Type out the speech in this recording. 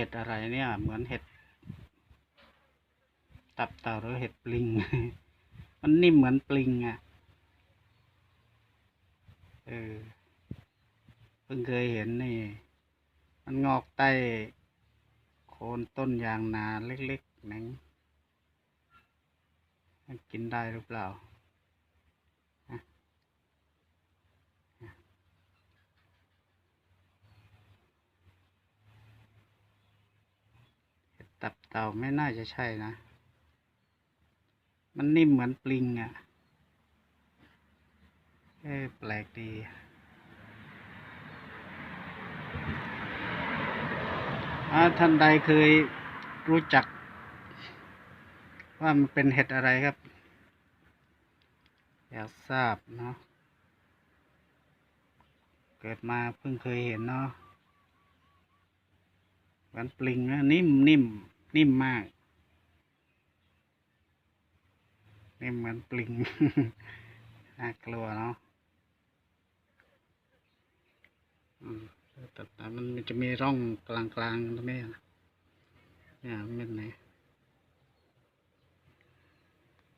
เห็ดอะไรเนี่ย เหมือนเห็ด ตับเต่าหรือเห็ดปลิง มันนิ่มเหมือนปลิงอะ เออ เพิ่งเคยเห็นนี่ มันงอกใต้โคนต้นยางนาเล็กๆนังมันกินได้หรือเปล่าฮะเห็ด ตับเต่าไม่น่าจะใช่นะ มันนิ่มเหมือนปลิงอะ เอ้แปลกดีท่านใดเคยรู้จัก ว่ามันเป็นเห็ดอะไรครับ อยากทราบเนาะเกิดมาเพิ่งเคยเห็นเนาะ เหมือนปลิงนะนิ่มนิ่มนิ่มมาก นิ่มเหมือนปลิงน่ากลัวเนาะแต่มันจะมีร่องกลางๆตรงนี้อะเนี่ยมันไหน